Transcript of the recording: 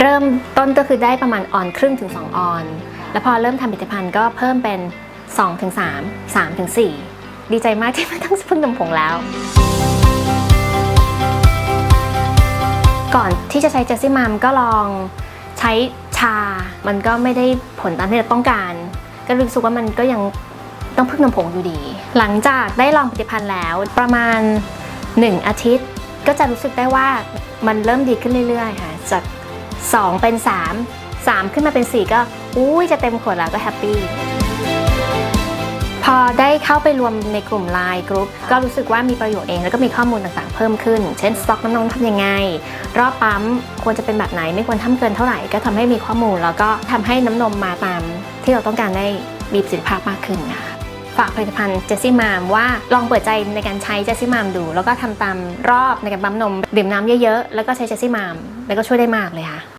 เริ่มต้นก็คือได้ประมาณออนครึ่งถึง 2 ออน แล้วพอเริ่มทำผลิตภัณฑ์ก็เพิ่มเป็น 2 ถึง 3 3 ถึง 4 ดีใจมากที่ไม่ต้องพึ่งนมผงแล้ว ก่อนที่จะใช้เจสซี่มัมก็ลองใช้ชา มันก็ไม่ได้ผลตามที่เราต้องการ ก็รู้สึกว่ามันก็ยังต้องพึ่งนมผงอยู่ดี หลังจากได้ลองผลิตภัณฑ์แล้วประมาณ 1 อาทิตย์ ก็จะรู้สึกได้ว่ามันเริ่มดีขึ้นเรื่อยๆค่ะจาก 2 เป็น 3 3 ขึ้นมาเป็น 4 ก็อุ้ยจะเต็มขวดแล้วก็แฮปปี้พอได้เข้าไปรวมในกลุ่มไลน์กรุ๊ปก็รู้สึกว่ามีประโยชน์เองแล้วก็มีข้อมูลต่างๆเพิ่มขึ้น เช่นสต็อกน้ำนมทำยังไง รอบปั๊มควรจะเป็นแบบไหนไม่ควรทำเกินเท่าไหร่ก็ทำให้มีข้อมูล แล้วก็ทำให้น้ำนมมาตาม ที่เราต้องการได้มีประสิทธิภาพมากขึ้นนะคะฝากผลิตภัณฑ์เจสซี่มามว่าลองเปิดใจในการใช้เจสซี่มามดู แล้วก็ทำตามรอบในการปั๊มนมดื่มน้ำเยอะๆแล้วก็ใช้เจสซี่มามแล้วก็ช่วยได้มากเลยค่ะ